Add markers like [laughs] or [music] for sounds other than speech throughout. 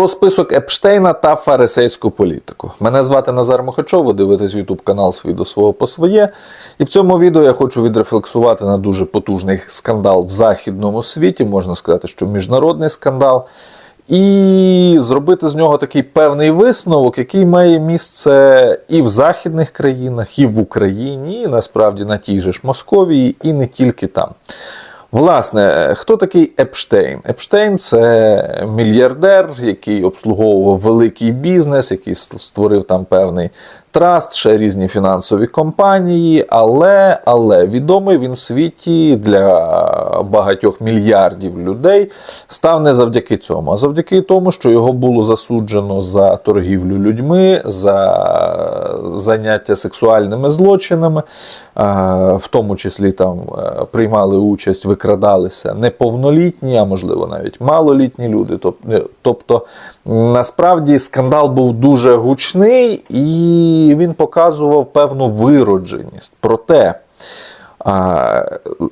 Про список Епштейна та фарисейську політику. Мене звати Назар Мохачов, ви дивитесь YouTube канал свій до свого по своє. І в цьому відео я хочу відрефлексувати на дуже потужний скандал в західному світі, можна сказати, що міжнародний скандал. І зробити з нього такий певний висновок, який має місце і в західних країнах, і в Україні, і насправді на тій же ж Московії, і не тільки там. Власне, хто такий Епштейн? Епштейн це мільярдер, який обслуговував великий бізнес, який створив там певний траст, ще різні фінансові компанії. Але, але відомий він в світі для багатьох мільярдів людей став не завдяки цьому, а завдяки тому, що його було засуджено за торгівлю людьми, за заняття сексуальними злочинами, в тому числі там приймали участь, викрадалися неповнолітні, а можливо навіть малолітні люди. Тобто, насправді скандал був дуже гучний і він показував певну виродженість. Проте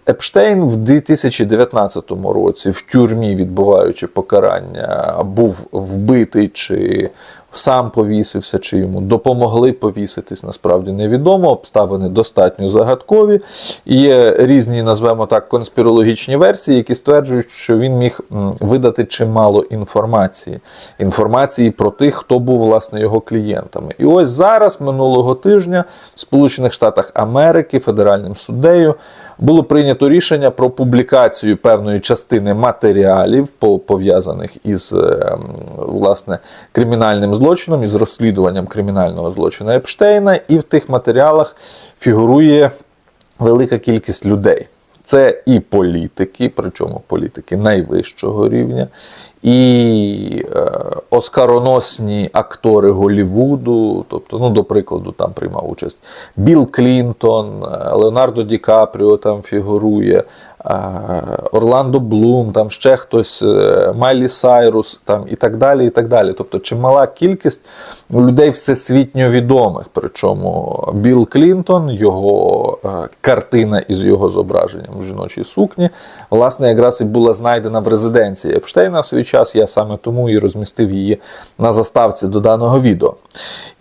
Епштейн в 2019 році в тюрмі, відбуваючи покарання, був вбитий чи сам повісився, чи йому допомогли повіситись, насправді невідомо. Обставини достатньо загадкові. Є різні, назвемо так, конспірологічні версії, які стверджують, що він міг видати чимало інформації. Інформації про тих, хто був власне його клієнтами. І ось зараз, минулого тижня, в Сполучених Штатах Америки, федеральним суддею, було прийнято рішення про публікацію певної частини матеріалів, пов'язаних із власне кримінальним злочином, із розслідуванням кримінального злочину Епштейна, і в тих матеріалах фігурує велика кількість людей. Це і політики, причому політики найвищого рівня, і е, оскароносні актори Голівуду. Тобто, ну, до прикладу, там приймав участь Білл Клінтон, Леонардо Ді Капріо там фігурує, е, Орландо Блум, там ще хтось, е, Майлі Сайрус там, і так далі. і так далі. Тобто, чимала кількість людей всесвітньо відомих. Причому Білл Клінтон, його е, картина із його зображенням в жіночій сукні, власне, якраз і була знайдена в резиденції Епштейна в свій час. Я саме тому і розмістив її на заставці до даного відео.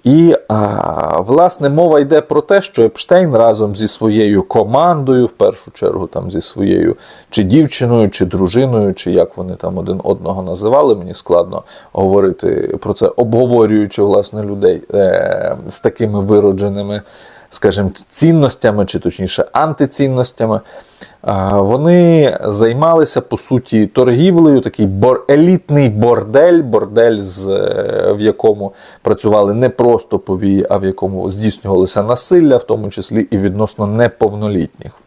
І, а, власне, мова йде про те, що Епштейн разом зі своєю командою, в першу чергу, там зі своєю чи дівчиною, чи дружиною, чи як вони там один одного називали, мені складно говорити про це, обговорюючи власне людей е, з такими виродженими скажімо, цінностями, чи точніше антицінностями, вони займалися по суті торгівлею, такий бор, елітний бордель, бордель, з, е, в якому працювали не просто повії, а в якому здійснювалося насилля, в тому числі і відносно неповнолітніх.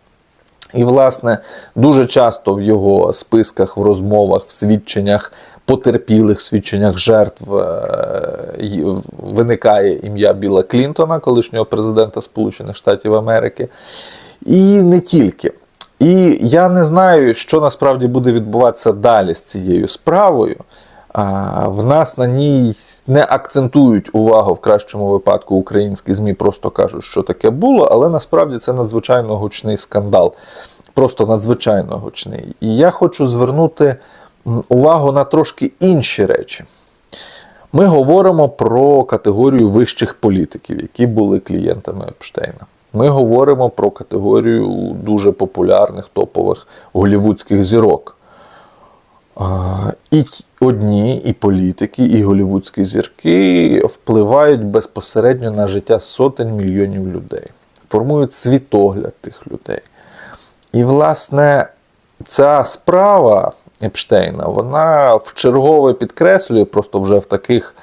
І, власне, дуже часто в його списках, в розмовах, в свідченнях потерпілих свідченнях жертв е, виникає ім'я Біла Клінтона, колишнього президента Сполучених Штатів Америки. І не тільки. І я не знаю, що насправді буде відбуватися далі з цією справою. В нас на ній не акцентують увагу в кращому випадку українські ЗМІ, просто кажуть, що таке було, але насправді це надзвичайно гучний скандал. Просто надзвичайно гучний. І я хочу звернути увагу на трошки інші речі. Ми говоримо про категорію вищих політиків, які були клієнтами Епштейна. Ми говоримо про категорію дуже популярних топових голівудських зірок. І одні, і політики, і голівудські зірки впливають безпосередньо на життя сотень мільйонів людей, формують світогляд тих людей. І, власне, ця справа Епштейна, вона в чергове підкреслює, просто вже в таких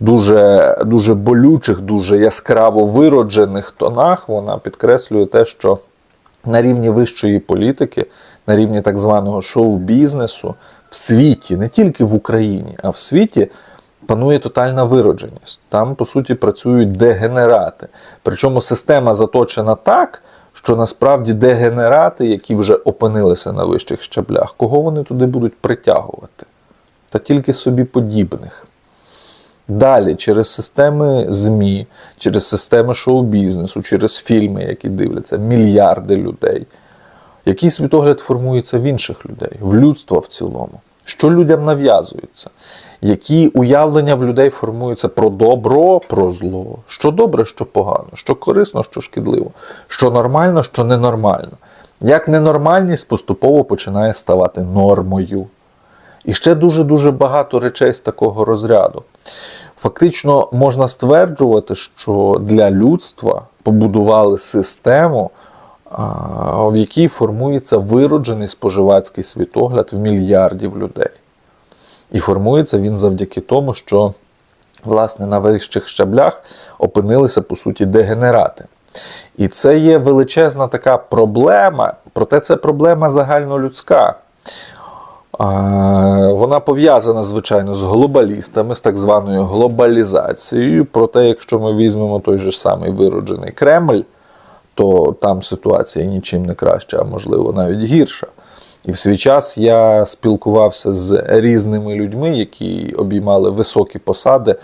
дуже дуже болючих, дуже яскраво вироджених тонах, вона підкреслює те, що на рівні вищої політики, на рівні так званого шоу-бізнесу в світі, не тільки в Україні, а в світі. Панує тотальна виродженість. Там, по суті, працюють дегенерати. Причому система заточена так, що насправді дегенерати, які вже опинилися на вищих щаблях, кого вони туди будуть притягувати? Та тільки собі подібних. Далі, через системи ЗМІ, через системи шоу-бізнесу, через фільми, які дивляться, мільярди людей. Який світогляд формується в інших людей, в людства в цілому? що людям нав'язується, які уявлення в людей формуються про добро, про зло, що добре, що погано, що корисно, що шкідливо, що нормально, що ненормально. Як ненормальність поступово починає ставати нормою. І ще дуже-дуже багато речей з такого розряду. Фактично можна стверджувати, що для людства побудували систему, в якій формується вироджений споживацький світогляд в мільярдів людей. І формується він завдяки тому, що власне на вищих щаблях опинилися по суті дегенерати. І це є величезна така проблема, проте це проблема загальнолюдська. Вона пов'язана, звичайно, з глобалістами, з так званою глобалізацією. Проте, якщо ми візьмемо той же самий вироджений Кремль, то там ситуація нічим не краща, а можливо навіть гірша. І в свій час я спілкувався з різними людьми, які обіймали високі посади,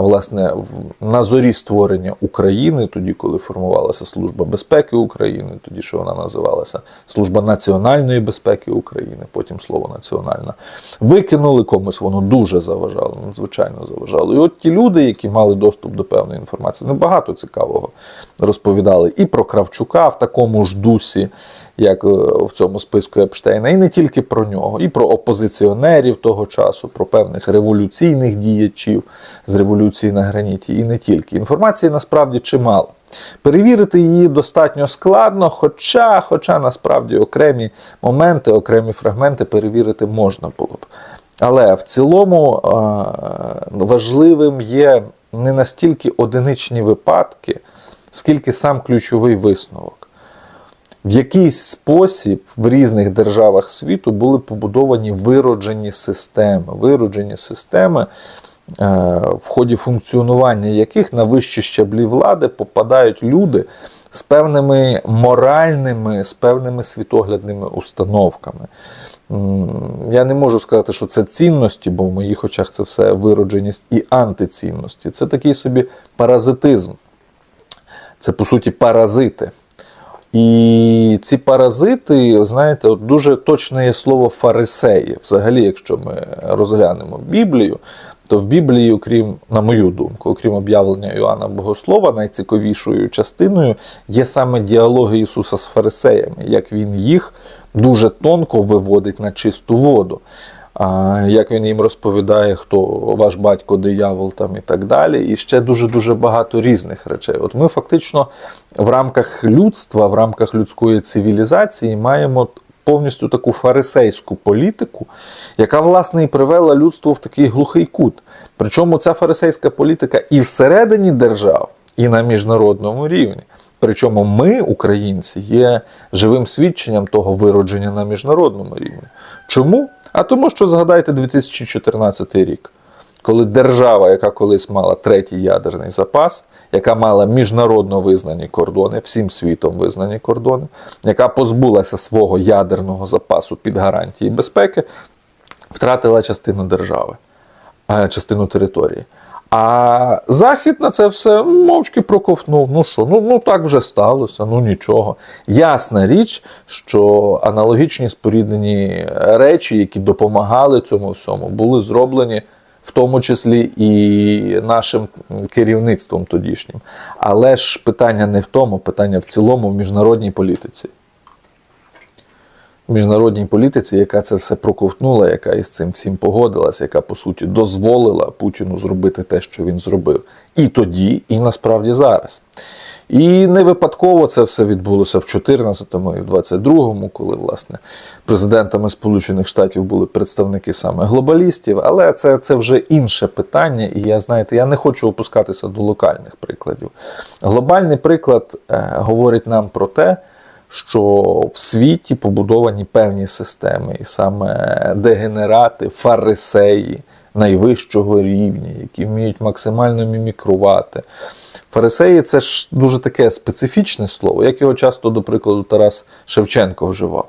власне, на зорі створення України, тоді, коли формувалася Служба безпеки України, тоді що вона називалася Служба національної безпеки України, потім слово національна. Викинули комусь, воно дуже заважало, надзвичайно заважало. І от ті люди, які мали доступ до певної інформації, вони багато цікавого розповідали і про Кравчука в такому ж дусі, як е, в цьому списку Епштейна, і не тільки про нього, і про опозиціонерів того часу, про певних революційних діячів з революції на граніті, і не тільки. Інформації насправді чимало. Перевірити її достатньо складно, хоча, хоча насправді окремі моменти, окремі фрагменти перевірити можна було б. Але в цілому е, важливим є не настільки одиничні випадки, скільки сам ключовий висновок. В якийсь спосіб в різних державах світу були побудовані вироджені системи, вироджені системи, в ході функціонування яких на вищі щаблі влади попадають люди з певними моральними, з певними світоглядними установками. Я не можу сказати, що це цінності, бо в моїх очах це все виродженість і антицінності. Це такий собі паразитизм. Це, по суті, паразити. І ці паразити, знаєте, дуже точне є слово фарисеї. Взагалі, якщо ми розглянемо Біблію, то в Біблії, окрім, на мою думку, окрім об'явлення Іоанна Богослова, найцікавішою частиною є саме діалоги Ісуса з фарисеями, як Він їх дуже тонко виводить на чисту воду. Як він їм розповідає, хто ваш батько, диявол там і так далі, і ще дуже-дуже багато різних речей. От ми фактично в рамках людства, в рамках людської цивілізації маємо повністю таку фарисейську політику, яка, власне, і привела людство в такий глухий кут. Причому ця фарисейська політика і всередині держав, і на міжнародному рівні. Причому ми, українці, є живим свідченням того виродження на міжнародному рівні. Чому? А тому, що згадайте 2014 рік, коли держава, яка колись мала третій ядерний запас, яка мала міжнародно визнані кордони, всім світом визнані кордони, яка позбулася свого ядерного запасу під гарантії безпеки, втратила частину держави, е, частину території. А Захід на це все мовчки проковтнув. Ну що, ну, ну так вже сталося, ну нічого. Ясна річ, що аналогічні споріднені речі, які допомагали цьому всьому, були зроблені в тому числі і нашим керівництвом тодішнім. Але ж питання не в тому, питання в цілому в міжнародній політиці. В міжнародній політиці, яка це все проковтнула, яка із цим всім погодилася, яка по суті дозволила Путіну зробити те, що він зробив, і тоді, і насправді зараз. І не випадково це все відбулося в 14-му і в 22-му, коли власне президентами Сполучених Штатів були представники саме глобалістів. Але це, це вже інше питання, і я знаєте, я не хочу опускатися до локальних прикладів. Глобальний приклад е, говорить нам про те що в світі побудовані певні системи, і саме дегенерати, фарисеї найвищого рівня, які вміють максимально мімікрувати. Фарисеї це ж дуже таке специфічне слово, як його часто, до прикладу, Тарас Шевченко вживав.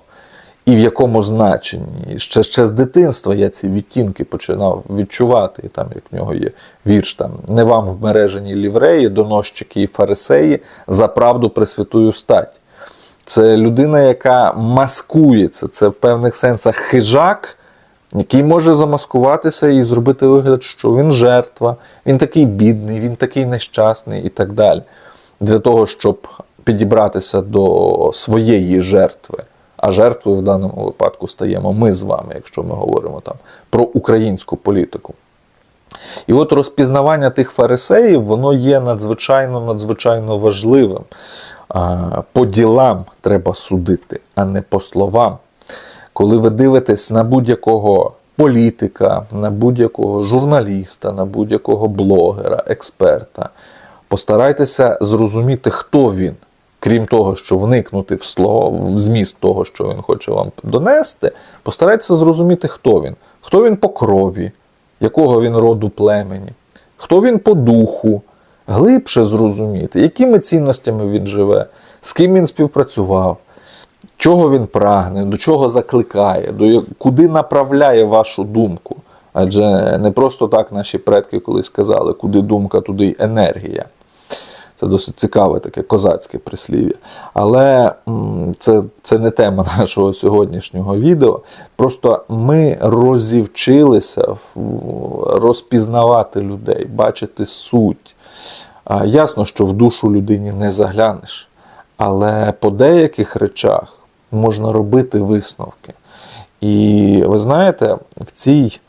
І в якому значенні. Ще, ще з дитинства я ці відтінки починав відчувати. Там, як в нього є вірш, там не вам вмережені лівреї, доносчики і фарисеї за правду пресвятую стать. Це людина, яка маскується, це в певних сенсах хижак, який може замаскуватися і зробити вигляд, що він жертва, він такий бідний, він такий нещасний і так далі. Для того, щоб підібратися до своєї жертви. А жертвою в даному випадку стаємо ми з вами, якщо ми говоримо там про українську політику. І от розпізнавання тих фарисеїв, воно є надзвичайно надзвичайно важливим. По ділам треба судити, а не по словам. Коли ви дивитесь на будь-якого політика, на будь-якого журналіста, на будь-якого блогера, експерта, постарайтеся зрозуміти, хто він. Крім того, що вникнути в слово, в зміст того, що він хоче вам донести, постарайтеся зрозуміти, хто він. Хто він по крові, якого він роду племені, хто він по духу, глибше зрозуміти, якими цінностями він живе, з ким він співпрацював, чого він прагне, до чого закликає, до куди направляє вашу думку. Адже не просто так наші предки колись сказали, куди думка, туди й енергія. Це досить цікаве таке козацьке прислів'я. Але це, це не тема [laughs] нашого сьогоднішнього відео. Просто ми розівчилися розпізнавати людей, бачити суть. Ясно, що в душу людині не заглянеш, але по деяких речах можна робити висновки. І ви знаєте, в цій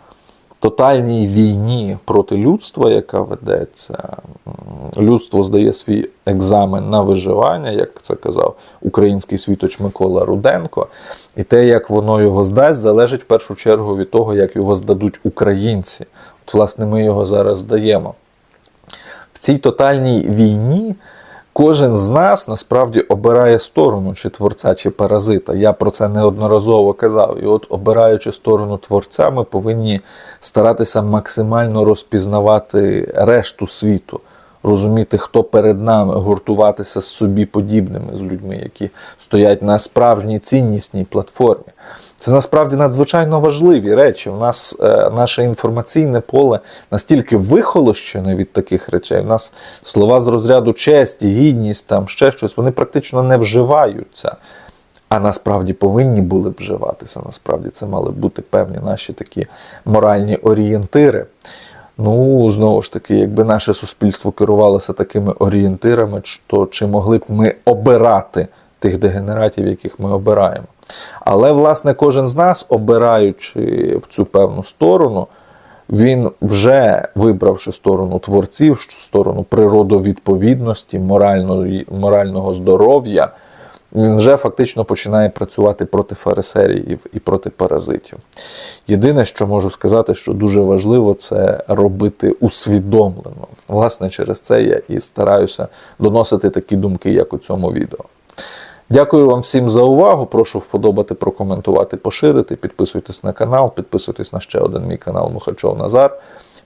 тотальній війні проти людства, яка ведеться, людство здає свій екзамен на виживання, як це казав український світоч Микола Руденко. І те, як воно його здасть, залежить в першу чергу від того, як його здадуть українці. От, власне, ми його зараз здаємо. В цій тотальній війні кожен з нас насправді обирає сторону, чи творця, чи паразита. Я про це неодноразово казав. І от, обираючи сторону творця, ми повинні старатися максимально розпізнавати решту світу, розуміти, хто перед нами, гуртуватися з собі подібними, з людьми, які стоять на справжній ціннісній платформі. Це насправді надзвичайно важливі речі. У нас е, наше інформаційне поле настільки вихолощене від таких речей. У нас слова з розряду честь, гідність, там ще щось, вони практично не вживаються. А насправді повинні були б вживатися. Насправді це мали бути певні наші такі моральні орієнтири. Ну, знову ж таки, якби наше суспільство керувалося такими орієнтирами, то чи могли б ми обирати тих дегенератів, яких ми обираємо? Але, власне, кожен з нас, обираючи цю певну сторону, він вже вибравши сторону творців, сторону природовідповідності, моральної, морального здоров'я, він вже фактично починає працювати проти фарисеїв і проти паразитів. Єдине, що можу сказати, що дуже важливо, це робити усвідомлено. Власне, через це я і стараюся доносити такі думки, як у цьому відео. Дякую вам всім за увагу. Прошу вподобати, прокоментувати, поширити. Підписуйтесь на канал, підписуйтесь на ще один мій канал Мухачов Назар.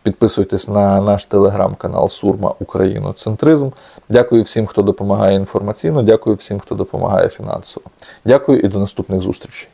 Підписуйтесь на наш телеграм-канал Сурма Україноцентризм. Дякую всім, хто допомагає інформаційно. Дякую всім, хто допомагає фінансово. Дякую і до наступних зустрічей.